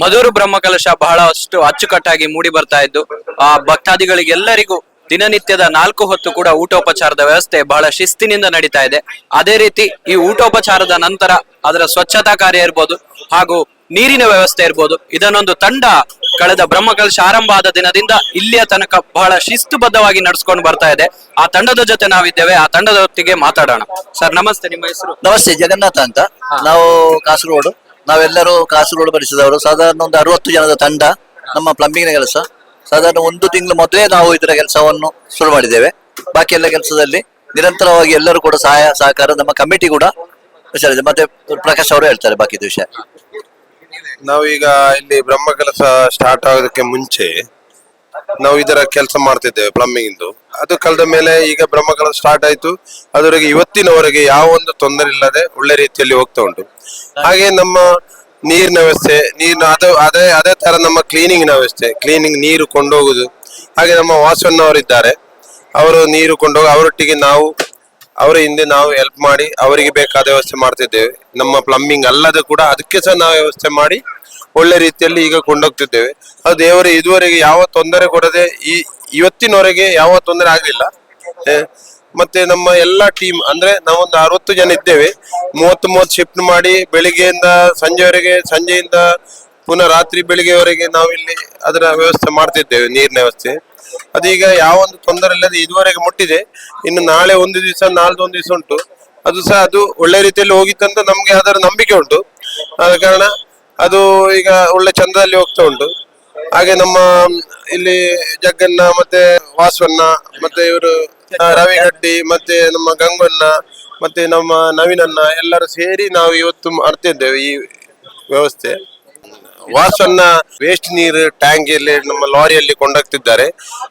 ಮಧುರು ಬ್ರಹ್ಮಕಲಶ ಬಹಳಷ್ಟು ಅಚ್ಚುಕಟ್ಟಾಗಿ ಮೂಡಿ ಬರ್ತಾ ಇದ್ದು ಆ ಭಕ್ತಾದಿಗಳಿಗೆಲ್ಲರಿಗೂ ದಿನನಿತ್ಯದ ನಾಲ್ಕು ಹೊತ್ತು ಕೂಡ ಊಟೋಪಚಾರದ ವ್ಯವಸ್ಥೆ ಬಹಳ ಶಿಸ್ತಿನಿಂದ ನಡೀತಾ ಇದೆ. ಅದೇ ರೀತಿ ಈ ಊಟೋಪಚಾರದ ನಂತರ ಅದರ ಸ್ವಚ್ಛತಾ ಕಾರ್ಯ ಇರ್ಬೋದು ಹಾಗೂ ನೀರಿನ ವ್ಯವಸ್ಥೆ ಇರ್ಬೋದು. ಇದನ್ನೊಂದು ತಂಡ ಕಳೆದ ಬ್ರಹ್ಮಕಲಶ ಆರಂಭ ಆದ ದಿನದಿಂದ ಇಲ್ಲಿಯ ತನಕ ಬಹಳ ಶಿಸ್ತುಬದ್ಧವಾಗಿ ನಡೆಸ್ಕೊಂಡು ಬರ್ತಾ ಇದೆ. ಆ ತಂಡದ ಜೊತೆ ನಾವಿದ್ದೇವೆ. ಆ ತಂಡದ ಹೊತ್ತಿಗೆ ಮಾತಾಡೋಣ. ಸರ್ ನಮಸ್ತೆ. ನಿಮ್ಮ ಹೆಸರು? ನಮಸ್ತೆ ಜಗನ್ನಾಥ ಅಂತ. ನಾವು ಕಾಸರಗೋಡು. ನಾವೆಲ್ಲರೂ ಕಾಸರಗೋಡು ಪರಿಸದವರು ಸಾಧಾರಣ ಒಂದು ಅರವತ್ತು ಜನದ ತಂಡ ನಮ್ಮ ಪ್ಲಂಬಿಂಗ್ನ ಕೆಲಸ. ಸಾಧಾರಣ ಒಂದು ತಿಂಗಳು ಮೊದಲೇ ನಾವು ಇದರ ಕೆಲಸವನ್ನು ಶುರು ಮಾಡಿದ್ದೇವೆ. ಬಾಕಿ ಎಲ್ಲ ಕೆಲಸದಲ್ಲಿ ನಿರಂತರವಾಗಿ ಎಲ್ಲರೂ ಕೂಡ ಸಹಾಯ, ಸಹಕಾರ ನಮ್ಮ ಕಮಿಟಿ ಕೂಡ ಹುಷಾರಿದೆ. ಮತ್ತೆ ಪ್ರಕಾಶ್ ಅವರು ಹೇಳ್ತಾರೆ ಬಾಕಿ ವಿಷಯ. ನಾವೀಗ ಇಲ್ಲಿ ಬ್ರಹ್ಮ ಕೆಲಸ ಸ್ಟಾರ್ಟ್ ಆಗೋದಕ್ಕೆ ಮುಂಚೆ ನಾವು ಇದರ ಕೆಲಸ ಮಾಡ್ತಿದ್ದೇವೆ ಪ್ಲಂಬಿಂಗ್ ಇಂದು. ಅದು ಕಳೆದ ಮೇಲೆ ಈಗ ಬ್ರಹ್ಮಕಲ ಸ್ಟಾರ್ಟ್ ಆಯ್ತು. ಅದರಿಗೆ ಇವತ್ತಿನವರೆಗೆ ಯಾವ ಒಂದು ತೊಂದರೆ ಇಲ್ಲದೆ ಒಳ್ಳೆ ರೀತಿಯಲ್ಲಿ ಹೋಗ್ತಾ ಉಂಟು. ಹಾಗೆ ನಮ್ಮ ನೀರಿನ ವ್ಯವಸ್ಥೆ, ನೀರಿನ ಅದು, ಅದೇ ಅದೇ ತರ ನಮ್ಮ ಕ್ಲೀನಿಂಗ್ನ ವ್ಯವಸ್ಥೆ. ಕ್ಲೀನಿಂಗ್ ನೀರು ಕೊಂಡೋಗುದು. ಹಾಗೆ ನಮ್ಮ ವಾಸವನ್ನವರಿದ್ದಾರೆ ಅವರು ನೀರು ಕೊಂಡೋಗಿ ಅವರೊಟ್ಟಿಗೆ ನಾವು, ಅವರ ಹಿಂದೆ ನಾವು ಹೆಲ್ಪ್ ಮಾಡಿ ಅವರಿಗೆ ಬೇಕಾದ ವ್ಯವಸ್ಥೆ ಮಾಡ್ತಿದ್ದೇವೆ. ನಮ್ಮ ಪ್ಲಂಬಿಂಗ್ ಅಲ್ಲದ ಕೂಡ ಅದಕ್ಕೆ ಸಹ ನಾವು ವ್ಯವಸ್ಥೆ ಮಾಡಿ ಒಳ್ಳೆ ರೀತಿಯಲ್ಲಿ ಈಗ ಕೊಂಡೋಗ್ತಿದ್ದೇವೆ. ಅದು ದೇವರು, ಇದುವರೆಗೆ ಯಾವ ತೊಂದರೆ ಕೊಡದೆ ಈ ಇವತ್ತಿನವರೆಗೆ ಯಾವ ತೊಂದರೆ ಆಗಲಿಲ್ಲ. ಮತ್ತೆ ನಮ್ಮ ಎಲ್ಲಾ ಟೀಮ್ ಅಂದ್ರೆ ನಾವೊಂದು ಅರವತ್ತು ಜನ ಇದ್ದೇವೆ. ಮೂವತ್ತು ಮೂವತ್ತು ಶಿಫ್ಟ್ ಮಾಡಿ ಬೆಳಿಗ್ಗೆಯಿಂದ ಸಂಜೆವರೆಗೆ, ಸಂಜೆಯಿಂದ ಪುನಃ ರಾತ್ರಿ ಬೆಳಿಗ್ಗೆವರೆಗೆ ನಾವಿಲ್ಲಿ ಅದರ ವ್ಯವಸ್ಥೆ ಮಾಡ್ತಿದ್ದೇವೆ, ನೀರಿನ ವ್ಯವಸ್ಥೆ. ಅದೀಗ ಯಾವ ಒಂದು ತೊಂದರೆ ಇಲ್ಲದೆ ಇದುವರೆಗೆ ಮುಟ್ಟಿದೆ. ಇನ್ನು ನಾಳೆ ಒಂದು ದಿವಸ ನಾಳ್ದು ಒಂದು ದಿವಸ ಉಂಟು. ಅದು ಸಹ ಅದು ಒಳ್ಳೆ ರೀತಿಯಲ್ಲಿ ಹೋಗಿತ್ತಂತ ನಮ್ಗೆ ಅದರ ನಂಬಿಕೆ ಉಂಟು. ಆದ ಕಾರಣ ಅದು ಈಗ ಒಳ್ಳೆ ಚಂದದಲ್ಲಿ ಹೋಗ್ತಾ ಉಂಟು. ಹಾಗೆ ನಮ್ಮ ಇಲ್ಲಿ ಜಗ್ಗನ್ನ ಮತ್ತೆ ವಾಸವನ್ನ ಮತ್ತೆ ಇವರು ರವಿಗಟ್ಟಿ ಮತ್ತೆ ನಮ್ಮ ಗಂಗಣ್ಣ ಮತ್ತೆ ನಮ್ಮ ನವೀನನ್ನ ಎಲ್ಲರೂ ಸೇರಿ ನಾವು ಇವತ್ತು ಮಾಡ್ತಿದ್ದೇವೆ ಈ ವ್ಯವಸ್ಥೆ. ವಾಸನ್ನ ವೇಸ್ಟ್ ನೀರು ಟ್ಯಾಂಕ್ ಅಲ್ಲಿ ನಮ್ಮ ಲಾರಿಯಲ್ಲಿ ಕೊಂಡೋಗ್ತಿದ್ದಾರೆ.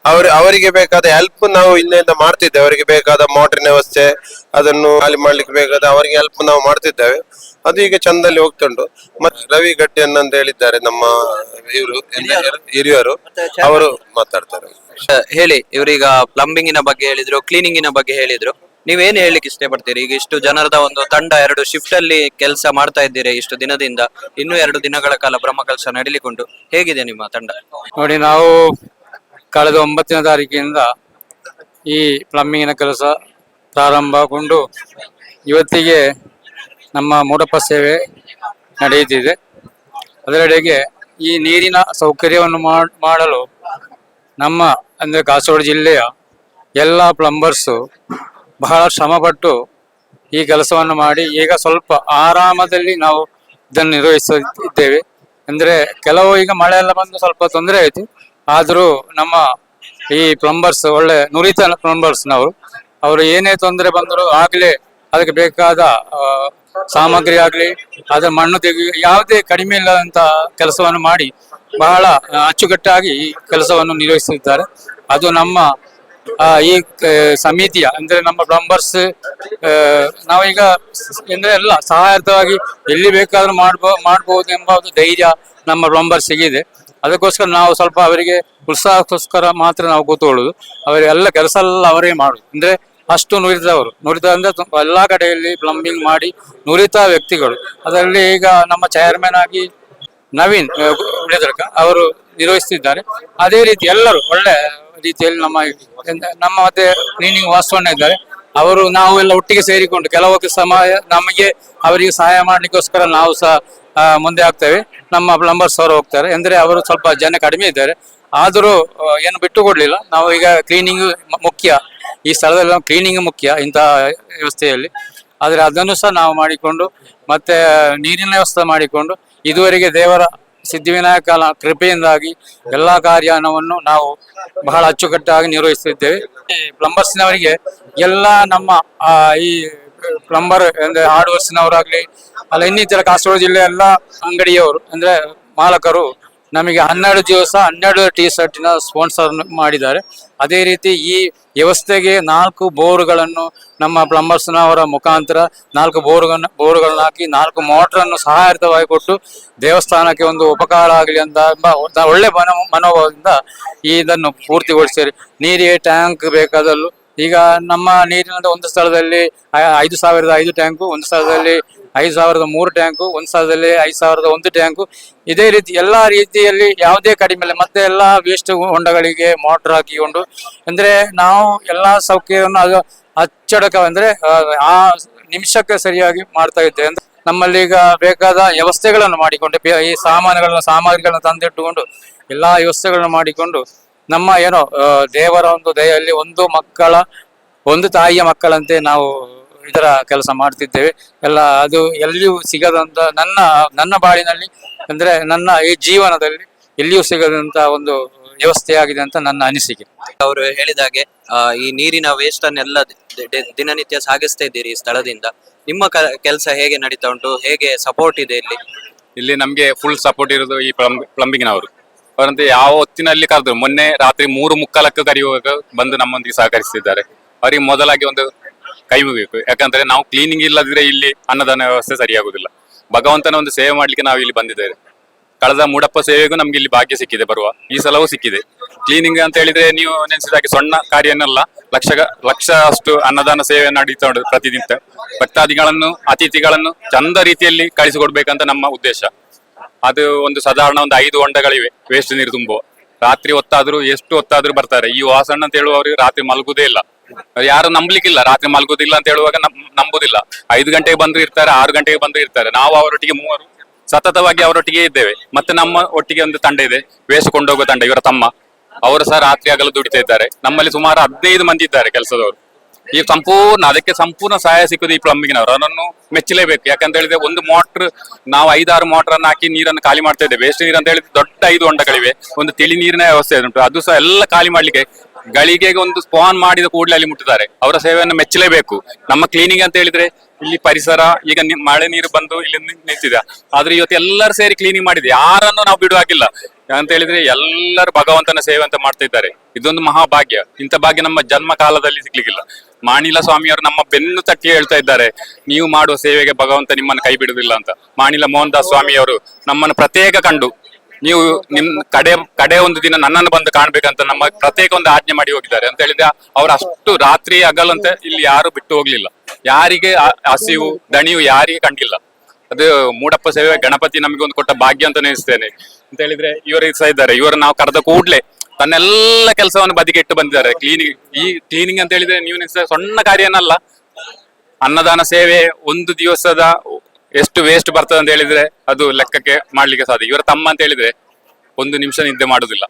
ಅವ್ರ ಅವರಿಗೆ ಬೇಕಾದ ಹೆಲ್ಪ್ ನಾವು ಇಲ್ಲಿಂದ ಮಾಡ್ತಿದ್ದೇವೆ. ಅವರಿಗೆ ಬೇಕಾದ ಮೋಟ್ರಿನ ವ್ಯವಸ್ಥೆ ಅದನ್ನು ಖಾಲಿ ಮಾಡ್ಲಿಕ್ಕೆ ಬೇಕಾದ ಅವರಿಗೆ ಹೆಲ್ಪ್ ನಾವು ಮಾಡ್ತಿದ್ದೇವೆ. ಅದು ಈಗ ಚಂದಲ್ಲಿ ಹೋಗ್ತುಂಟು. ಮತ್ತೆ ರವಿ ಗಟ್ಟಿಯನ್ನ ಅಂತ ಹೇಳಿದ್ದಾರೆ ನಮ್ಮ ಇವರು ಹಿರಿಯರು. ಅವರು ಮಾತಾಡ್ತಾರೆ. ಹೇಳಿ ಇವರೀಗ ಪ್ಲಂಬಿಂಗಿನ ಬಗ್ಗೆ ಹೇಳಿದ್ರು ಕ್ಲೀನಿಂಗಿನ ಬಗ್ಗೆ ಹೇಳಿದ್ರು. ನೀವೇನ್ ಹೇಳಲಿಕ್ಕೆ ಇಷ್ಟಪಡ್ತೀರಿ? ಈಗ ಇಷ್ಟು ಜನರದ ಒಂದು ತಂಡ, ಎರಡು ಶಿಫ್ಟ್ ಅಲ್ಲಿ ಕೆಲಸ ಮಾಡ್ತಾ ಇದ್ದೀರಿ ಇಷ್ಟು ದಿನದಿಂದ. ಇನ್ನೂ ಎರಡು ದಿನಗಳ ಕಾಲ ಬ್ರಹ್ಮ ಕೆಲಸ ನಡೀಲಿಕ್ಕುಂಟು. ಹೇಗಿದೆ ನಿಮ್ಮ ತಂಡ? ನೋಡಿ, ನಾವು ಕಳೆದ ಒಂಬತ್ತನೇ ತಾರೀಕಿನಿಂದ ಈ ಪ್ಲಂಬಿಂಗಿನ ಕೆಲಸ ಪ್ರಾರಂಭಗೊಂಡು ಇವತ್ತಿಗೆ ನಮ್ಮ ಮೂಡಪ್ಪ ಸೇವೆ ನಡೆಯುತ್ತಿದೆ. ಅದರೆಡೆಗೆ ಈ ನೀರಿನ ಸೌಕರ್ಯವನ್ನು ಮಾಡ್- ಮಾಡಲು ನಮ್ಮ ಅಂದರೆ ಕಾಸರಗೋಡು ಜಿಲ್ಲೆಯ ಎಲ್ಲ ಪ್ಲಂಬರ್ಸು ಬಹಳ ಶ್ರಮಪಟ್ಟು ಈ ಕೆಲಸವನ್ನು ಮಾಡಿ ಈಗ ಸ್ವಲ್ಪ ಆರಾಮದಲ್ಲಿ ನಾವು ಇದನ್ನು ನಿರ್ವಹಿಸುತ್ತಿದ್ದೇವೆ. ಅಂದ್ರೆ ಕೆಲವು ಈಗ ಮಳೆ ಎಲ್ಲ ಬಂದು ಸ್ವಲ್ಪ ತೊಂದರೆ ಆಯ್ತು. ಆದರೂ ನಮ್ಮ ಈ ಪ್ಲಂಬರ್ಸ್ ಒಳ್ಳೆ ನುರಿತ ಪ್ಲಂಬರ್ಸ್ನವರು ಅವರು ಏನೇ ತೊಂದರೆ ಬಂದರೂ ಆಗ್ಲೇ ಅದಕ್ಕೆ ಬೇಕಾದ ಸಾಮಗ್ರಿ ಆಗ್ಲಿ, ಅದರ ಮಣ್ಣು ತೆಗಿ ಯಾವುದೇ ಕಡಿಮೆ ಇಲ್ಲದಂತ ಕೆಲಸವನ್ನು ಮಾಡಿ ಬಹಳ ಅಚ್ಚುಕಟ್ಟಾಗಿ ಈ ಕೆಲಸವನ್ನು ನಿರ್ವಹಿಸುತ್ತಿದ್ದಾರೆ. ಅದು ನಮ್ಮ ಈ ಸಮಿತಿಯ ಅಂದ್ರೆ ನಮ್ಮ ಪ್ಲಂಬರ್ಸ್ ನಾವೀಗ ಅಂದ್ರೆ ಎಲ್ಲ ಸಹಾಯಾರ್ಥವಾಗಿ ಎಲ್ಲಿ ಬೇಕಾದ್ರೂ ಮಾಡ್ಬೋ ಮಾಡ್ಬೋದು ಎಂಬ ಒಂದು ಧೈರ್ಯ ನಮ್ಮ ಪ್ಲಂಬರ್ಸಿಗೆ ಇದೆ ಅದಕ್ಕೋಸ್ಕರ ನಾವು ಸ್ವಲ್ಪ ಅವರಿಗೆ ಉತ್ಸಾಹಕ್ಕೋಸ್ಕರ ಮಾತ್ರ ನಾವು ಕೂತ್ಕೊಳ್ಳೋದು ಅವರೆಲ್ಲ ಕೆಲಸ ಎಲ್ಲ ಅವರೇ ಮಾಡೋದು ಅಂದ್ರೆ ಅಷ್ಟು ನುರಿತವರು ನುರಿತ ಅಂದ್ರೆ ಎಲ್ಲಾ ಕಡೆಯಲ್ಲಿ ಪ್ಲಂಬಿಂಗ್ ಮಾಡಿ ನುರಿತ ವ್ಯಕ್ತಿಗಳು ಅದರಲ್ಲಿ ಈಗ ನಮ್ಮ ಚೇರ್ಮನ್ ಆಗಿ ನವೀನ್ ಅವರು ನಿರ್ವಹಿಸ್ತಿದ್ದಾರೆ. ಅದೇ ರೀತಿ ಎಲ್ಲರೂ ಒಳ್ಳೆ ರೀತಿಯಲ್ಲಿ ನಮ್ಮ ನಮ್ಮ ಮತ್ತೆ ಕ್ಲೀನಿಂಗ್ ವಾಸ್ತವಣ್ಣ ಇದ್ದಾರೆ. ಅವರು ನಾವು ಎಲ್ಲ ಒಟ್ಟಿಗೆ ಸೇರಿಕೊಂಡು ಕೆಲವೊಂದು ಸಮಯ ನಮಗೆ ಅವರಿಗೆ ಸಹಾಯ ಮಾಡ್ಲಿಕ್ಕೋಸ್ಕರ ನಾವು ಸಹ ಮುಂದೆ ಆಗ್ತೇವೆ. ನಮ್ಮ ಪ್ಲಂಬರ್ಸ್ ಅವರು ಹೋಗ್ತಾರೆ. ಅಂದ್ರೆ ಅವರು ಸ್ವಲ್ಪ ಜನ ಕಡಿಮೆ ಇದ್ದಾರೆ. ಆದರೂ ಏನು ಬಿಟ್ಟು ಕೊಡಲಿಲ್ಲ. ನಾವು ಈಗ ಕ್ಲೀನಿಂಗ್ ಮುಖ್ಯ. ಈ ಸ್ಥಳದಲ್ಲಿ ಕ್ಲೀನಿಂಗ್ ಮುಖ್ಯ ಇಂತಹ ವ್ಯವಸ್ಥೆಯಲ್ಲಿ. ಆದರೆ ಅದನ್ನು ಸಹ ನಾವು ಮಾಡಿಕೊಂಡು, ಮತ್ತೆ ನೀರಿನ ವ್ಯವಸ್ಥೆ ಮಾಡಿಕೊಂಡು, ಇದುವರೆಗೆ ದೇವರ ಸಿದ್ಧಿವಿನಾಯಕನ ಕೃಪೆಯಿಂದಾಗಿ ಎಲ್ಲಾ ಕಾರ್ಯವನ್ನು ನಾವು ಬಹಳ ಅಚ್ಚುಕಟ್ಟಾಗಿ ನಿರ್ವಹಿಸುತ್ತಿದ್ದೇವೆ. ಈ ಪ್ಲಂಬರ್ಸ್ನವರಿಗೆ ಎಲ್ಲ ನಮ್ಮ ಈ ಪ್ಲಂಬರ್ ಅಂದ್ರೆ ಹಾರ್ಡ್ವೇರ್ಸ್ನವರಾಗ್ಲಿ, ಅಲ್ಲ ಇನ್ನಿತರ ಕಾಸರಗೋಡು ಜಿಲ್ಲೆ ಎಲ್ಲ ಅಂಗಡಿಯವರು ಅಂದ್ರೆ ಮಾಲಕರು ನಮಗೆ ಹನ್ನೆರಡು ದಿವಸ, ಹನ್ನೆರಡು ಟಿ ಶರ್ಟಿನ ಸ್ಪಾನ್ಸರ್ ಮಾಡಿದ್ದಾರೆ. ಅದೇ ರೀತಿ ಈ ವ್ಯವಸ್ಥೆಗೆ ನಾಲ್ಕು ಬೋರ್ಗಳನ್ನು ನಮ್ಮ ಪ್ಲಂಬರ್ಸ್ನವರ ಮುಖಾಂತರ ನಾಲ್ಕು ಬೋರ್ಗಳನ್ನು ಬೋರ್ಗಳನ್ನು ಹಾಕಿ ನಾಲ್ಕು ಮೋಟ್ರನ್ನು ಸಹಾಯಾರ್ಥವಾಗಿ ಕೊಟ್ಟು ದೇವಸ್ಥಾನಕ್ಕೆ ಒಂದು ಉಪಕಾರ ಆಗಲಿ ಅಂತ ಒಳ್ಳೆ ಮನೋ, ಮನೋಭಾವದಿಂದ ಇದನ್ನು ಪೂರ್ತಿಗೊಳಿಸಿದ್ದಾರೆ. ನೀರಿಗೆ ಟ್ಯಾಂಕ್ ಬೇಕಾದಲ್ಲೂ, ಈಗ ನಮ್ಮ ನೀರಿನ ಒಂದು ಸ್ಥಳದಲ್ಲಿ ಐದು ಸಾವಿರದ ಐದು ಟ್ಯಾಂಕು, ಒಂದು ಸ್ಥಳದಲ್ಲಿ ಐದು ಸಾವಿರದ ಮೂರು ಟ್ಯಾಂಕು ಒಂದು ಸಾವಿರದಲ್ಲಿ ಐದು ಸಾವಿರದ ಒಂದು ಟ್ಯಾಂಕು. ಇದೇ ರೀತಿ ಎಲ್ಲ ರೀತಿಯಲ್ಲಿ ಯಾವುದೇ ಕಡಿಮೆ ಇಲ್ಲ. ಮತ್ತೆ ಎಲ್ಲ ವೇಸ್ಟ್ ಹೊಂಡಗಳಿಗೆ ಮೋಟ್ರ್ ಹಾಕಿಕೊಂಡು. ಅಂದ್ರೆ ನಾವು ಎಲ್ಲ ಸೌಕರ್ಯವನ್ನು ಅದು ಅಚ್ಚಡಕ ಅಂದ್ರೆ ಆ, ನಿಮಿಷಕ್ಕೆ ಸರಿಯಾಗಿ ಮಾಡ್ತಾ ಇದ್ದೇವೆ. ಅಂದ್ರೆ ನಮ್ಮಲ್ಲಿ ಈಗ ಬೇಕಾದ ವ್ಯವಸ್ಥೆಗಳನ್ನು ಮಾಡಿಕೊಂಡು ಈ ಸಾಮಾನುಗಳನ್ನು ಸಾಮಗ್ರಿಗಳನ್ನು ತಂದಿಟ್ಟುಕೊಂಡು ಎಲ್ಲ ವ್ಯವಸ್ಥೆಗಳನ್ನು ಮಾಡಿಕೊಂಡು ನಮ್ಮ ಏನೋ ದೇವರ ಒಂದು ದಯೆಯಲ್ಲಿ ಒಂದು ಮಕ್ಕಳ ಒಂದು ತಾಯಿಯ ಮಕ್ಕಳಂತೆ ನಾವು ಇದರ ಕೆಲಸ ಮಾಡ್ತಿದ್ದೇವೆ. ಎಲ್ಲ ಅದು ಎಲ್ಲಿಯೂ ಸಿಗದಂತ ನನ್ನ ನನ್ನ ಬಾಳಿನಲ್ಲಿ ಅಂದ್ರೆ ನನ್ನ ಈ ಜೀವನದಲ್ಲಿ ಎಲ್ಲಿಯೂ ಸಿಗದಂತ ಒಂದು ವ್ಯವಸ್ಥೆಯಾಗಿದೆ ಅಂತ ನನ್ನ ಅನಿಸಿಕೆ. ಅವರು ಹೇಳಿದಾಗೆ ಈ ನೀರಿನ ವೇಸ್ಟ್ ಅನ್ನೆಲ್ಲ ದಿನನಿತ್ಯ ಸಾಗಿಸ್ತಾ ಇದ್ದೀರಿ ಈ ಸ್ಥಳದಿಂದ. ನಿಮ್ಮ ಕೆಲಸ ಹೇಗೆ ನಡೀತಾ ಉಂಟು? ಹೇಗೆ ಸಪೋರ್ಟ್ ಇದೆ ಇಲ್ಲಿ? ಇಲ್ಲಿ ನಮ್ಗೆ ಫುಲ್ ಸಪೋರ್ಟ್ ಇರೋದು ಈ ಪ್ಲಂಬಿಂಗ್ನವರು ಅವರಂತೆ ಯಾವ ಹೊತ್ತಿನಲ್ಲಿ ಕರೆದ್ರು ಮೊನ್ನೆ ರಾತ್ರಿ ಮೂರು ಮುಕ್ಕಾಲಕ್ಕೆ ಕರೆಯುವಾಗ ಬಂದು ನಮ್ಮೊಂದಿಗೆ ಸಹಕರಿಸಿದ್ದಾರೆ ಅವರಿಗೆ ಮೊದಲಾಗಿ ಒಂದು ಕೈ ಮುಗಿಬೇಕು. ಯಾಕಂದ್ರೆ ನಾವು ಕ್ಲೀನಿಂಗ್ ಇಲ್ಲದಿದ್ರೆ ಇಲ್ಲಿ ಅನ್ನದಾನ ವ್ಯವಸ್ಥೆ ಸರಿಯಾಗುದಿಲ್ಲ. ಭಗವಂತನ ಒಂದು ಸೇವೆ ಮಾಡ್ಲಿಕ್ಕೆ ನಾವು ಇಲ್ಲಿ ಬಂದಿದ್ದೇವೆ. ಕಳೆದ ಮೂಡಪ್ಪ ಸೇವೆಗೂ ನಮ್ಗೆ ಇಲ್ಲಿ ಭಾಗ್ಯ ಸಿಕ್ಕಿದೆ, ಬರುವ. ಈ ಸಲವೂ ಸಿಕ್ಕಿದೆ. ಕ್ಲೀನಿಂಗ್ ಅಂತ ಹೇಳಿದ್ರೆ ನೀವು ನೆನೆಸಿದಾಗೆ ಸಣ್ಣ ಕಾರ್ಯ ಏನಲ್ಲ ಲಕ್ಷ ಲಕ್ಷ ಅಷ್ಟು ಅನ್ನದಾನ ಸೇವೆಯನ್ನು ನಡೀತಾ ಉಂಟು ಪ್ರತಿದಿನ ಭಕ್ತಾದಿಗಳನ್ನು, ಅತಿಥಿಗಳನ್ನು ಚಂದ ರೀತಿಯಲ್ಲಿ ಕಳಿಸಿಕೊಡ್ಬೇಕಂತ ನಮ್ಮ ಉದ್ದೇಶ. ಅದು ಒಂದು ಸಾಧಾರಣ ಒಂದು ಐದು ಹೊಂಡಗಳಿವೆ ವೇಸ್ಟ್ ನೀರು ತುಂಬುವ. ರಾತ್ರಿ ಹೊತ್ತಾದ್ರೂ, ಎಷ್ಟು ಹೊತ್ತಾದ್ರೂ ಬರ್ತಾರೆ. ಈ ವಾಸಣ್ಣ ಅಂತ ಹೇಳುವವರು ರಾತ್ರಿ ಮಲಗುದೇ ಇಲ್ಲ. ಯಾರು ನಂಬಲಿಕ್ಕಿಲ್ಲ. ರಾತ್ರಿ ಮಲಗುದಿಲ್ಲ ಅಂತ ಹೇಳುವಾಗ ನಂಬುದಿಲ್ಲ. ಐದು ಗಂಟೆಗೆ ಬಂದು ಇರ್ತಾರೆ, ಆರು ಗಂಟೆಗೆ ಬಂದು ಇರ್ತಾರೆ. ನಾವು ಅವರೊಟ್ಟಿಗೆ ಮೂವರು, ಸತತವಾಗಿ ಅವರೊಟ್ಟಿಗೆ ಇದ್ದೇವೆ. ಮತ್ತೆ ನಮ್ಮ ಒಟ್ಟಿಗೆ ಒಂದು ತಂಡ ಇದೆ ವೇಸ್ಟ್ ಕೊಂಡೋಗುವ ತಂಡ, ಇವರ ತಮ್ಮ. ಅವರು ಸಹ ರಾತ್ರಿ ಆಗಲು ದುಡಿತಾ ಇದ್ದಾರೆ. ನಮ್ಮಲ್ಲಿ ಸುಮಾರು ಹದಿನೈದು ಮಂದಿ ಇದ್ದಾರೆ ಕೆಲಸದವರು. ಈ ಸಂಪೂರ್ಣ, ಅದಕ್ಕೆ ಸಂಪೂರ್ಣ ಸಹಾಯ ಸಿಕ್ಕುದು ಈ ಪ್ಲಂಬಿಂಗ್ನವರು ಅದನ್ನು ಮೆಚ್ಚಲೇಬೇಕು. ಯಾಕಂತ ಹೇಳಿದ್ರೆ ಒಂದು ಮೋಟರ್ ನಾವು ಐದಾರು ಮೋಟರ್ ಅನ್ನು ಹಾಕಿ ನೀರನ್ನು ಖಾಲಿ ಮಾಡ್ತಾ ಇದ್ದೇವೆ. ವೇಸ್ಟ್ ನೀರು ಅಂತ ಹೇಳಿದ್ರೆ ದೊಡ್ಡ ಐದು ಹೊಂಡಗಳಿವೆ. ಒಂದು ತಿಳಿ ನೀರಿನ ವ್ಯವಸ್ಥೆ ಉಂಟು. ಅದು ಸಹ ಎಲ್ಲ ಖಾಲಿ ಮಾಡ್ಲಿಕ್ಕೆ ಗಳಿಗೆಗೆ ಒಂದು ಸ್ಪಾನ್ ಮಾಡಿದ ಕೂಡಲೇ ಅಲ್ಲಿ ಮುಟ್ಟಿದ್ದಾರೆ. ಅವರ ಸೇವೆಯನ್ನು ಮೆಚ್ಚಲೇಬೇಕು. ನಮ್ಮ ಕ್ಲೀನಿಂಗ್ ಅಂತ ಹೇಳಿದ್ರೆ ಇಲ್ಲಿ ಪರಿಸರ, ಈಗ ಮಳೆ ನೀರು ಬಂದು ಇಲ್ಲಿ ನಿಂತಿದೆ. ಆದ್ರೆ ಇವತ್ತು ಎಲ್ಲರೂ ಸೇರಿ ಕ್ಲೀನಿಂಗ್ ಮಾಡಿದೆ ಯಾರನ್ನು ನಾವು ಬಿಡುವಾಗಿಲ್ಲ ಅಂತ ಹೇಳಿದ್ರೆ ಎಲ್ಲರೂ ಭಗವಂತನ ಸೇವೆ ಅಂತ ಮಾಡ್ತಾ ಇದ್ದಾರೆ. ಇದೊಂದು ಮಹಾಭಾಗ್ಯ. ಇಂಥ ಭಾಗ್ಯ ನಮ್ಮ ಜನ್ಮ ಕಾಲದಲ್ಲಿ ಸಿಗ್ಲಿಕ್ಕಿಲ್ಲ. ಮಾಣಿಲ ಸ್ವಾಮಿಯವರು ನಮ್ಮ ಬೆನ್ನು ತಟ್ಟಿ ಹೇಳ್ತಾ ಇದ್ದಾರೆ. ನೀವು ಮಾಡುವ ಸೇವೆಗೆ ಭಗವಂತ ನಿಮ್ಮನ್ನು ಕೈ ಬಿಡುವುದಿಲ್ಲ ಅಂತ. ಮಾಣಿಲ ಮೋಹನ್ ದಾಸ್ ಸ್ವಾಮಿಯವರು ನಮ್ಮನ್ನು ಪ್ರತ್ಯೇಕ ಕಂಡು ನೀವು ನಿಮ್ ಕಡೆ ಕಡೆ ಒಂದು ದಿನ ನನ್ನನ್ನು ಬಂದು ಕಾಣ್ಬೇಕಂತ ನಮ್ಮ ಪ್ರತ್ಯೇಕ ಒಂದು ಆಜ್ಞೆ ಮಾಡಿ ಹೋಗಿದ್ದಾರೆ. ಅಂತ ಹೇಳಿದ್ರೆ ಅವ್ರು ಅಷ್ಟು ರಾತ್ರಿ ಅಗಲಂತೆ ಇಲ್ಲಿ ಯಾರು ಬಿಟ್ಟು ಹೋಗ್ಲಿಲ್ಲ. ಯಾರಿಗೆ ಹಸಿವು ದಣಿಯು ಯಾರಿಗೆ ಕಂಡಿಲ್ಲ. ಅದು ಮೂಡಪ್ಪ ಸೇವೆ ಗಣಪತಿ ನಮಗೆ ಒಂದು ಕೊಟ್ಟ ಭಾಗ್ಯ ಅಂತ ನೆನೆಸ್ತೇನೆ ಅಂತ ಹೇಳಿದ್ರೆ ಇವರು ಸಹ ಇದ್ದಾರೆ. ಇವರು ನಾವು ಕರೆದ ಕೂಡ್ಲೆ ತನ್ನೆಲ್ಲ ಕೆಲಸವನ್ನು ಬದಿಗೆ ಇಟ್ಟು ಬಂದಿದ್ದಾರೆ. ಕ್ಲೀನಿಂಗ್ ಈ ಕ್ಲೀನಿಂಗ್ ಅಂತ ಹೇಳಿದ್ರೆ ನೀವು ಸಣ್ಣ ಕಾರ್ಯನಲ್ಲ. ಅನ್ನದಾನ ಸೇವೆ ಒಂದು ದಿವಸದ ಎಷ್ಟು ವೇಸ್ಟ್ ಬರ್ತದೆ ಅಂತ ಹೇಳಿದ್ರೆ ಅದು ಲೆಕ್ಕಕ್ಕೆ ಮಾಡ್ಲಿಕ್ಕೆ ಸಾಧ್ಯ. ಇವರ ತಮ್ಮ ಅಂತ ಹೇಳಿದ್ರೆ ಒಂದು ನಿಮಿಷ ನಿದ್ದೆ ಮಾಡುದಿಲ್ಲ.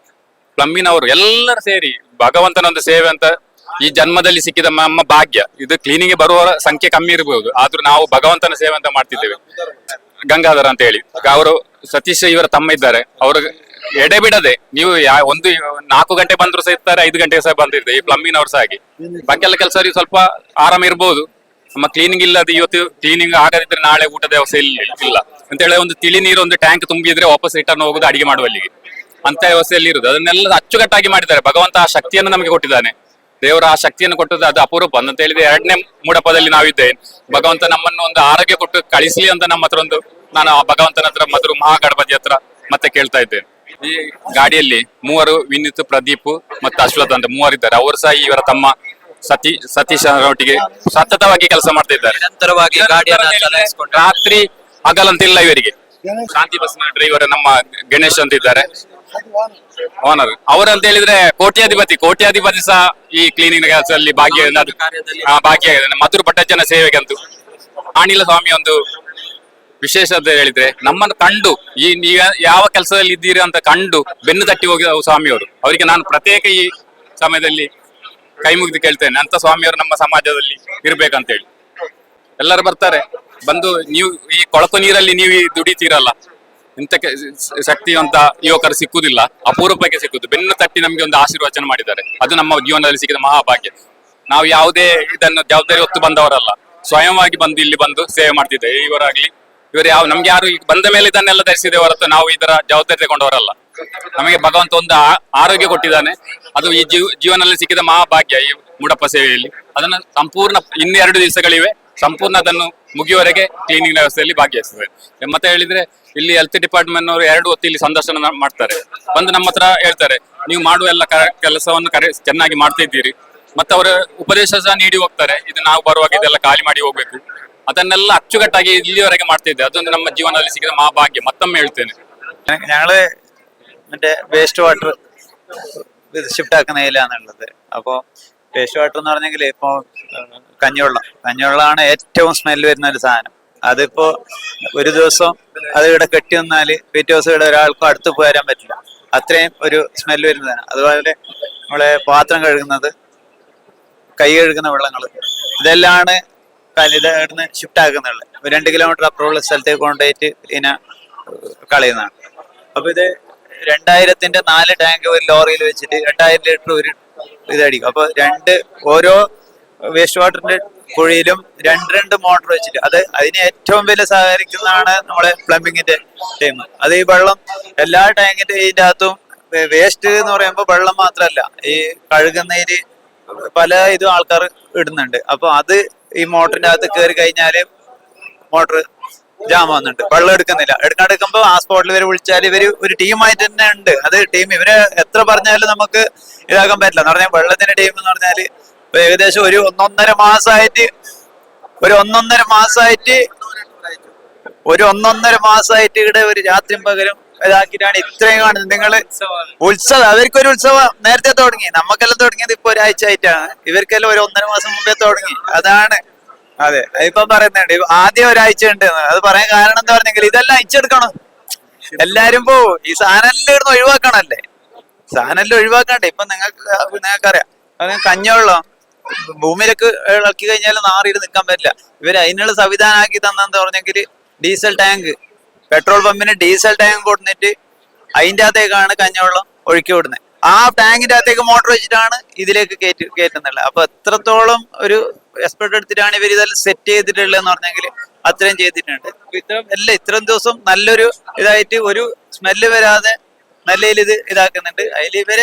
ಪ್ಲಂಬಿನವರು ಎಲ್ಲರೂ ಸೇರಿ ಭಗವಂತನ ಒಂದು ಸೇವೆ ಅಂತ ಈ ಜನ್ಮದಲ್ಲಿ ಸಿಕ್ಕಿದ ನಮ್ಮ ಭಾಗ್ಯ. ಇದು ಕ್ಲೀನಿಂಗ್ ಬರುವವರ ಸಂಖ್ಯೆ ಕಮ್ಮಿ ಇರಬಹುದು ಆದ್ರೂ ನಾವು ಭಗವಂತನ ಸೇವೆ ಅಂತ ಮಾಡ್ತಿದ್ದೇವೆ. ಗಂಗಾಧರ ಅಂತ ಹೇಳಿ. ಅವರು ಸತೀಶ್ ಇವರ ತಮ್ಮ ಇದ್ದಾರೆ. ಅವರು ಎಡೆ ಬಿಡದೆ ನೀವು ಒಂದು ನಾಲ್ಕು ಗಂಟೆ ಬಂದ್ರು ಸಹ ಇರ್ತಾರೆ ಐದು ಗಂಟೆ ಸಹ ಬಂದಿರ್ತಾರೆ. ಈ ಪ್ಲಂಬಿನವ್ರು ಅವ್ರು ಸಹ ಆಗಿ ಬಾಕಿ ಎಲ್ಲ ಕೆಲಸ ಸ್ವಲ್ಪ ಆರಾಮ ಇರ್ಬೋದು. ನಮ್ಮ ಕ್ಲೀನಿಂಗ್ ಇಲ್ಲದೆ ಇವತ್ತು ಕ್ಲೀನಿಂಗ್ ಆಗದಿದ್ರೆ ನಾಳೆ ಊಟದ ವ್ಯವಸ್ಥೆ ಇಲ್ಲ ಇಲ್ಲ. ಅಂತ ಹೇಳಿ ಒಂದು ತಿಳಿ ನೀರು ಒಂದು ಟ್ಯಾಂಕ್ ತುಂಬಿದ್ರೆ ವಾಪಸ್ ರಿಟರ್ನ್ ಹೋಗುದು ಅಡಿಗೆ ಮಾಡುವಲ್ಲಿಗೆ ಅಂತ ವ್ಯವಸ್ಥೆಯಲ್ಲಿ ಇರುದು. ಅದನ್ನೆಲ್ಲ ಅಚ್ಚುಕಟ್ಟಾಗಿ ಮಾಡಿದ್ದಾರೆ. ಭಗವಂತ ಆ ಶಕ್ತಿಯನ್ನು ನಮಗೆ ಕೊಟ್ಟಿದ್ದಾನೆ. ದೇವರ ಆ ಶಕ್ತಿಯನ್ನು ಕೊಟ್ಟದ್ದು ಅದು ಅಪರೂಪ. ಅಂತ ಹೇಳಿದ್ರೆ ಎರಡನೇ ಮೂಡಪದಲ್ಲಿ ನಾವಿದ್ದೇವೆ ಭಗವಂತ ನಮ್ಮನ್ನು ಒಂದು ಆರೋಗ್ಯ ಕೊಟ್ಟು ಕಳಿಸ್ಲಿ ಅಂತ ನಮ್ಮ ಹತ್ರ ಒಂದು ನಾನು ಭಗವಂತನ ಹತ್ರ ಮಧುರು ಮಹಾಗಣಪತಿ ಹತ್ರ ಮತ್ತೆ ಕೇಳ್ತಾ ಇದ್ದೇನೆ ಈ ಗಾಡಿಯಲ್ಲಿ ಮೂವರು ವಿನೀತ್, ಪ್ರದೀಪ್ ಮತ್ತೆ ಅಶ್ವಥ್ ಅಂತ ಮೂವರಿದ್ದಾರೆ. ಅವರು ಸಹ ಇವರ ತಮ್ಮ ಸತಿ ಸತೀಶ್ ಅವರೊಟ್ಟಿಗೆ ಸತತವಾಗಿ ಕೆಲಸ ಮಾಡ್ತಾ ಇದ್ದಾರೆ ನಿರಂತರವಾಗಿ ಗಾಡಿಯನ್ನ ಚಲಾಯಿಸಿಕೊಂಡು ರಾತ್ರಿ ಹಗಲಂತಿಲ್ಲ ಇವರಿಗೆ. ಶಾಂತಿ ಬಸ್ನ ಡ್ರೈವರ್ ನಮ್ಮ ಗಣೇಶ್ ಅಂತ ಇದ್ದಾರೆ. ಓನರ್. ಅವರಂತ ಹೇಳಿದ್ರೆ ಕೋಟ್ಯಾಧಿಪತಿ ಕೋಟ್ಯಾಧಿಪತಿ ಸಹ ಈ ಕ್ಲೀನಿಂಗ್ ಕೆಲಸದಲ್ಲಿ ಭಾಗ್ಯ ಭಾಗಿಯಾಗಿದ್ದಾನೆ ಮಧುರ ಭಟ್ಟಜ್ಜನ ಸೇವೆಗಂತೂ. ಆಣಿಲ ಸ್ವಾಮಿ ಒಂದು ವಿಶೇಷ ಅಂತ ಹೇಳಿದ್ರೆ ನಮ್ಮನ್ನು ಕಂಡು ಈ ನೀವ ಯಾವ ಕೆಲಸದಲ್ಲಿ ಇದ್ದೀರಿ ಅಂತ ಕಂಡು ಬೆನ್ನು ತಟ್ಟಿ ಹೋಗಿದ ಸ್ವಾಮಿಯವರು. ಅವರಿಗೆ ನಾನು ಪ್ರತ್ಯೇಕ ಈ ಸಮಯದಲ್ಲಿ ಕೈ ಮುಗಿದು ಕೇಳ್ತೇನೆ. ಅಂತ ಸ್ವಾಮಿಯವರು ನಮ್ಮ ಸಮಾಜದಲ್ಲಿ ಇರ್ಬೇಕಂತ ಹೇಳಿ ಎಲ್ಲರೂ ಬರ್ತಾರೆ. ಬಂದು ನೀವು ಈ ಕೊಳಕು ನೀರಲ್ಲಿ ನೀವು ದುಡಿತೀರಲ್ಲ. ಇಂಥ ಶಕ್ತಿವಂತ ಯುವಕರು ಸಿಕ್ಕುದಿಲ್ಲ. ಅಪೂರ್ವಕ್ಕೆ ಸಿಕ್ಕುದು. ಬೆನ್ನು ತಟ್ಟಿ ನಮಗೆ ಒಂದು ಆಶೀರ್ವಚನ ಮಾಡಿದ್ದಾರೆ. ಅದು ನಮ್ಮ ಜೀವನದಲ್ಲಿ ಸಿಕ್ಕಿದ ಮಹಾಭಾಗ್ಯ. ನಾವು ಯಾವುದೇ ಇದನ್ನು ಜವಾಬ್ದಾರಿ ಹೊತ್ತು ಬಂದವರಲ್ಲ. ಸ್ವಯಂವಾಗಿ ಬಂದು ಇಲ್ಲಿ ಬಂದು ಸೇವೆ ಮಾಡ್ತಿದ್ದೇವೆ. ಇವರಾಗ್ಲಿ, ಇವರು ಯಾವ, ನಮ್ಗೆ ಯಾರು ಬಂದ ಮೇಲೆ ಇದನ್ನೆಲ್ಲ ಧರಿಸಿದೆ ಹೊರತು ನಾವು ಇದರ ಜವಾಬ್ದಾರಿ ತಗೊಂಡವರಲ್ಲ. ನಮಗೆ ಭಗವಂತ ಒಂದು ಆ- ಆರೋಗ್ಯ ಕೊಟ್ಟಿದ್ದಾನೆ ಅದು ಈ ಜೀವ ಜೀವನದಲ್ಲಿ ಸಿಕ್ಕಿದ ಮಹಾಭಾಗ್ಯ ಈ ಮುಡಪ್ಪ ಸೇವೆಯಲ್ಲಿ ಅದನ್ನ ಸಂಪೂರ್ಣ ಇನ್ನೆರಡು ದಿವಸಗಳಿವೆ ಸಂಪೂರ್ಣ ಅದನ್ನು ಮುಗಿಯುವವರೆಗೆ ಕ್ಲೀನಿಂಗ್ ವ್ಯವಸ್ಥೆಯಲ್ಲಿ ಭಾಗಿಯಾಗ್ತದೆ ಮತ್ತೆ ಹೇಳಿದ್ರೆ ಇಲ್ಲಿ ಹೆಲ್ತ್ ಡಿಪಾರ್ಟ್ಮೆಂಟ್ ಅವರು ಎರಡು ಹೊತ್ತು ಇಲ್ಲಿ ಸಂದರ್ಶನ ನ- ಮಾಡ್ತಾರೆ ಬಂದು ನಮ್ಮ ಹತ್ರ ಹೇಳ್ತಾರೆ ನೀವು ಮಾಡುವ ಎಲ್ಲ ಕ- ಕೆಲಸವನ್ನು ಕರೆ ಚೆನ್ನಾಗಿ ಮಾಡ್ತಾ ಇದ್ದೀರಿ ಮತ್ತೆ ಅವರ ಉಪದೇಶ ಸಹ ನೀಡಿ ಹೋಗ್ತಾರೆ ಇದು ನಾವು ಬರುವಾಗ ಇದೆಲ್ಲ ಖಾಲಿ ಮಾಡಿ ಹೋಗ್ಬೇಕು ಅದನ್ನೆಲ್ಲ ಅಚ್ಚುಕಟ್ಟಾಗಿ ಇಲ್ಲಿಯವರೆಗೆ ಮಾಡ್ತಿದ್ದೆ ಅದೊಂದು ನಮ್ಮ ಜೀವನದಲ್ಲಿ ಸಿಕ್ಕಿದ ಮಹಾಭಾಗ್ಯ മൊത്തം ಹೇಳ್ತೇನೆ ഞങ്ങള് മറ്റേ വേസ്റ്റ് വാട്ടർ ഷിഫ്റ്റ് ആക്കുന്നതിലാണുള്ളത് അപ്പോൾ അപ്പോ വേസ്റ്റ് വാട്ടർ എന്ന് പറഞ്ഞെങ്കിൽ ഇപ്പോൾ കഞ്ഞിവെള്ളം. കഞ്ഞിവെള്ളമാണ് ഏറ്റവും സ്മെൽ വരുന്ന ഒരു സാധനം. അതിപ്പോ ഒരു ദിവസം അത് ഇവിടെ കെട്ടി നിന്നാൽ പിറ്റേ ദിവസം ഇവിടെ ഒരാൾക്കും അടുത്ത് പോരാൻ പറ്റില്ല. അത്രയും ഒരു സ്മെൽ വരുന്നതാണ്. അതുപോലെ നമ്മളെ പാത്രം കഴുകുന്നത് കൈ കഴുകുന്ന വെള്ളങ്ങൾ ഇതെല്ലാമാണ് ഇത് ഇവിടുന്ന് ഷിഫ്റ്റ് ആക്കുന്നുള്ളത്. രണ്ട് കിലോമീറ്റർ അപ്പുറമുള്ള സ്ഥലത്തേക്ക് കൊണ്ടുപോയിട്ട് ഇതിനെ കളയുന്നതാണ്. അപ്പൊ ഇത് രണ്ടായിരത്തിന്റെ നാല് ടാങ്ക് ഒരു ലോറിയിൽ വെച്ചിട്ട് എട്ടായിരം ലിറ്റർ ഒരു ഇതായിരിക്കും. അപ്പൊ രണ്ട് ഓരോ വേസ്റ്റ് വാട്ടറിന്റെ കുഴിയിലും രണ്ട് രണ്ട് മോട്ടർ വെച്ചിട്ട് അത് അതിന് ഏറ്റവും വലിയ സഹകരിക്കുന്നതാണ് നമ്മളെ പ്ലംബിങ്ങിന്റെ ടീം അത് ഈ വെള്ളം എല്ലാ ടാങ്കിന്റെ ഇതിന്റെ അകത്തും വേസ്റ്റ് എന്ന് പറയുമ്പോൾ വെള്ളം മാത്രമല്ല. ഈ കഴുകുന്നതിന് പല ഇതും ആൾക്കാർ ഇടുന്നുണ്ട്. അപ്പൊ അത് ഈ മോട്ടറിന്റെ അകത്ത് കയറി കഴിഞ്ഞാൽ മോട്ടർ ജാം ആവുന്നുണ്ട് വെള്ളം എടുക്കുന്നില്ല. എടുക്കാണ്ടിരിക്കുമ്പോ ആ സ്പോട്ടിൽ ഇവർ വിളിച്ചാൽ ഇവർ ഒരു ടീമായിട്ട് തന്നെ ഉണ്ട്. അത് ടീം ഇവർ എത്ര പറഞ്ഞാലും നമുക്ക് ഇതാക്കാൻ പറ്റില്ല. എന്ന് പറഞ്ഞാൽ വെള്ളത്തിന്റെ ടീം എന്ന് പറഞ്ഞാൽ ഇപ്പൊ ഏകദേശം ഒരു ഒന്നൊന്നര മാസമായിട്ട് ഒരു ഒന്നൊന്നര മാസമായിട്ട് ഒരു ഒന്നൊന്നര മാസമായിട്ട് ഇവിടെ ഒരു രാത്രിയും പകലും ഇതാക്കിയിട്ടാണ് ഇത്രയും കാണുന്നത്. നിങ്ങൾ ഉത്സവം അവർക്കൊരു ഉത്സവം നേരത്തെ തുടങ്ങി. നമുക്കെല്ലാം തുടങ്ങിയത് ഇപ്പൊ ഒരാഴ്ച ആയിട്ടാണ്. ഇവർക്കെല്ലാം ഒരു ഒന്നര മാസം മുമ്പേ തുടങ്ങി. അതാണ് അതെ. ഇപ്പൊ പറയുന്നുണ്ട് ആദ്യം ഒരാഴ്ച ഉണ്ട് അത് പറയാൻ കാരണം എന്താ പറഞ്ഞെങ്കിൽ ഇതെല്ലാം അയച്ചെടുക്കണം. എല്ലാരും പോ ഈ സാധനം ഇടുന്ന് ഒഴിവാക്കണല്ലേ സാധനം ഒഴിവാക്കണ്ടേ. ഇപ്പൊ നിങ്ങൾക്ക് നിങ്ങൾക്കറിയാം. അത് കഞ്ഞവെള്ളം ഭൂമിയിലേക്ക് ഇളക്കി കഴിഞ്ഞാൽ നാറിയിട്ട് നിൽക്കാൻ പറ്റില്ല. ഇവർ അതിനുള്ള സംവിധാനം ആക്കി തന്നെന്ന് പറഞ്ഞെങ്കിൽ ഡീസൽ ടാങ്ക്. പെട്രോൾ പമ്പിന് ഡീസൽ ടാങ്ക് കൊടുത്തിട്ട് അതിന്റെ അകത്തേക്കാണ് കഞ്ഞവെള്ളം ഒഴുക്കി വിടുന്നത്. ആ ടാങ്കിന്റെ അകത്തേക്ക് മോട്ടോർ വെച്ചിട്ടാണ് ഇതിലേക്ക് കയറ്റി കയറ്റുന്നുള്ളത് അപ്പൊ എത്രത്തോളം ഒരു എക്സ്പെർട്ട് എടുത്തിട്ടാണ് ഇവർ ഇതെല്ലാം സെറ്റ് ചെയ്തിട്ടുള്ളതെന്ന് പറഞ്ഞെങ്കിൽ അത്രയും ചെയ്തിട്ടുണ്ട്. ഇത്രയും എല്ലാം ഇത്രയും ദിവസം നല്ലൊരു ഇതായിട്ട് ഒരു സ്മെല്ല് വരാതെ നല്ല ഇത് ഇതാക്കുന്നുണ്ട്. അതിൽ ഇവർ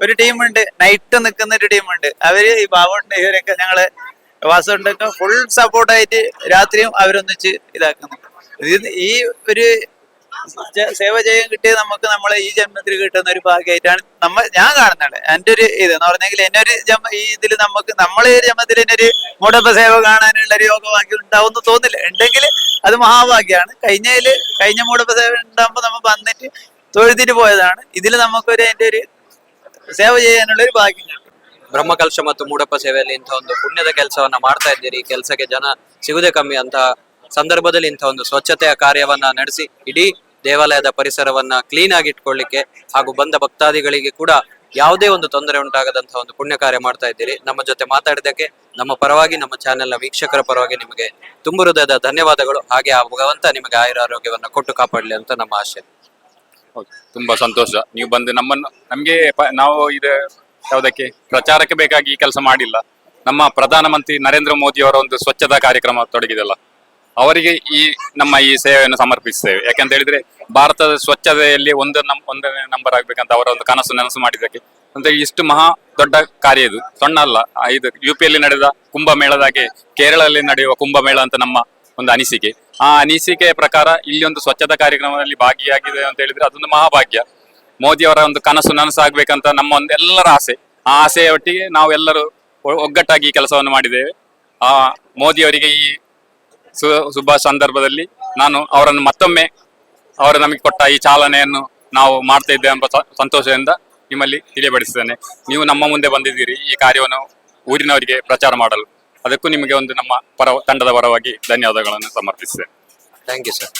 ഒരു ടീമുണ്ട് നൈറ്റ് നിൽക്കുന്ന ഒരു ടീമുണ്ട് അവർ ഈ ബാബുണ്ട് ഇവരൊക്കെ ഞങ്ങൾ വാസുണ്ടൊക്കെ ഫുൾ സപ്പോർട്ടായിട്ട് രാത്രിയും അവരൊന്നിച്ച് ഇതാക്കുന്നുണ്ട്. ഇത് ഈ ഒരു സേവ ചെയ്യാൻ കിട്ടിയത് നമുക്ക് നമ്മളെ ഈ ജന്മത്തിൽ കിട്ടുന്ന ഒരു ഭാഗ്യമായിട്ടാണ് നമ്മ ഞാൻ കാണുന്നത് എന്റെ ഒരു ഇത് എന്ന് പറഞ്ഞെങ്കിൽ എന്നെ ഒരു ജന്മ ഈ ഇതിൽ നമുക്ക് നമ്മളെ ഒരു ജന്മത്തിൽ എന്നെ ഒരു മുടമ്പ സേവ കാണാനുള്ള ഒരു യോഗഭാഗ്യം ഉണ്ടാവുമെന്ന് തോന്നില്ല ഉണ്ടെങ്കിൽ അത് മഹാഭാഗ്യമാണ് കഴിഞ്ഞതില് കഴിഞ്ഞ മുടമ്പ സേവ ഉണ്ടാകുമ്പോൾ നമ്മൾ വന്നിട്ട് തൊഴുതിട്ട് പോയതാണ് ഇതിൽ നമുക്കൊരു അതിന്റെ ഒരു ಸೇವೆ ചെയ്യാനുള്ള ഒരു ಭಾಗ್ಯ കിട്ടും ಬ್ರಹ್ಮಕಲಶ ಮತ್ತು ಮೂಡಪ್ಪ ಸೇವೆಯಲ್ಲಿ ಇಂಥ ಒಂದು ಪುಣ್ಯದ ಕೆಲಸವನ್ನ ಮಾಡ್ತಾ ಇದ್ದೀರಿ ಈ ಕೆಲಸಕ್ಕೆ ಜನ ಸಿಗುದೇ ಕಮ್ಮಿ ಅಂತ ಸಂದರ್ಭದಲ್ಲಿ ಇಂಥ ಒಂದು ಸ್ವಚ್ಛತೆಯ ಕಾರ್ಯವನ್ನ ನಡೆಸಿ ಇಡೀ ದೇವಾಲಯದ ಪರಿಸರವನ್ನ ಕ್ಲೀನ್ ಆಗಿ ಇಟ್ಕೊಳ್ಳಿಕ್ಕೆ ಹಾಗೂ ಬಂದ ಭಕ್ತಾದಿಗಳಿಗೆ ಕೂಡ ಯಾವುದೇ ಒಂದು ತೊಂದರೆ ಉಂಟಾಗದಂತಹ ಒಂದು ಪುಣ್ಯ ಕಾರ್ಯ ಮಾಡ್ತಾ ಇದ್ದೀರಿ. ನಮ್ಮ ಜೊತೆ ಮಾತಾಡಿದಕ್ಕೆ ನಮ್ಮ ಪರವಾಗಿ, ನಮ್ಮ ಚಾನೆಲ್ನ ವೀಕ್ಷಕರ ಪರವಾಗಿ ನಿಮಗೆ ತುಂಬ ಹೃದಯದ ಧನ್ಯವಾದಗಳು. ಹಾಗೆ ಆ ಭಗವಂತ ನಿಮಗೆ ಆಯುರ ಆರೋಗ್ಯವನ್ನ ಕೊಟ್ಟು ಕಾಪಾಡಲಿ ಅಂತ ನಮ್ಮ ಆಶೆ. ತುಂಬಾ ಸಂತೋಷ. ನೀವು ಬಂದು ನಮ್ಮನ್ನು, ನಮಗೆ ನಾವು ಇದು, ಯಾವುದಕ್ಕೆ, ಪ್ರಚಾರಕ್ಕೆ ಬೇಕಾಗಿ ಈ ಕೆಲಸ ಮಾಡಿಲ್ಲ. ನಮ್ಮ ಪ್ರಧಾನಮಂತ್ರಿ ನರೇಂದ್ರ ಮೋದಿ ಅವರ ಒಂದು ಸ್ವಚ್ಛತಾ ಕಾರ್ಯಕ್ರಮ ತೊಡಗಿದಲ್ಲ. ಅವರಿಗೆ ಈ ನಮ್ಮ ಈ ಸೇವೆಯನ್ನು ಸಮರ್ಪಿಸ್ತೇವೆ ಯಾಕಂತ ಹೇಳಿದ್ರೆ ಭಾರತದ ಸ್ವಚ್ಛತೆಯಲ್ಲಿ ಒಂದು ನಂ ಒಂದನೇ ನಂಬರ್ ಆಗ್ಬೇಕಂತ ಅವರ ಒಂದು ಕನಸು ನನಸು ಮಾಡಿದ್ದಕ್ಕೆ. ಅಂತ ಇಷ್ಟು ಮಹಾ ದೊಡ್ಡ ಕಾರ್ಯ ಇದು. ಸಣ್ಣ ಅಲ್ಲ ಇದು ಯು ಪಿಯಲ್ಲಿ ನಡೆದ ಕುಂಭಮೇಳದಾಗೆ ಕೇರಳದಲ್ಲಿ ನಡೆಯುವ ಕುಂಭಮೇಳ ಅಂತ ನಮ್ಮ ಒಂದು ಅನಿಸಿಕೆ. ಆ ಅನಿಸಿಕೆಯ ಪ್ರಕಾರ ಇಲ್ಲಿ ಒಂದು ಸ್ವಚ್ಛತಾ ಕಾರ್ಯಕ್ರಮದಲ್ಲಿ ಭಾಗಿಯಾಗಿದೆ ಅಂತ ಹೇಳಿದ್ರೆ ಅದೊಂದು ಮಹಾಭಾಗ್ಯ. ಮೋದಿ ಅವರ ಒಂದು ಕನಸು ನನಸಾಗ್ಬೇಕಂತ ನಮ್ಮ ಒಂದು ಎಲ್ಲರ ಆಸೆ. ಆ ಆಸೆಯ ಒಟ್ಟಿಗೆ ನಾವೆಲ್ಲರೂ ಒಗ್ಗಟ್ಟಾಗಿ ಈ ಕೆಲಸವನ್ನು ಮಾಡಿದ್ದೇವೆ. ಆ ಮೋದಿಯವರಿಗೆ ಈ ಶುಭ ಸಂದರ್ಭದಲ್ಲಿ ನಾನು ಅವರನ್ನು ಮತ್ತೊಮ್ಮೆ ಅವರು ನಮಗೆ ಕೊಟ್ಟ ಈ ಚಾಲನೆಯನ್ನು ನಾವು ಮಾಡ್ತಾ ಇದ್ದೇವೆ ಎಂಬ ಸಂತೋಷದಿಂದ ನಿಮ್ಮಲ್ಲಿ ತಿಳಿಯಪಡಿಸಿದ್ದೇನೆ ನೀವು ನಮ್ಮ ಮುಂದೆ ಬಂದಿದ್ದೀರಿ, ಈ ಕಾರ್ಯವನ್ನು ಊರಿನವರಿಗೆ ಪ್ರಚಾರ ಮಾಡಲು. ಅದಕ್ಕೂ ನಿಮಗೆ ಒಂದು ನಮ್ಮ ಪರ, ತಂಡದ ಪರವಾಗಿ ಧನ್ಯವಾದಗಳನ್ನು ಸಮರ್ಪಿಸಿದ್ದೇನೆ ಥ್ಯಾಂಕ್ ಯು ಸರ್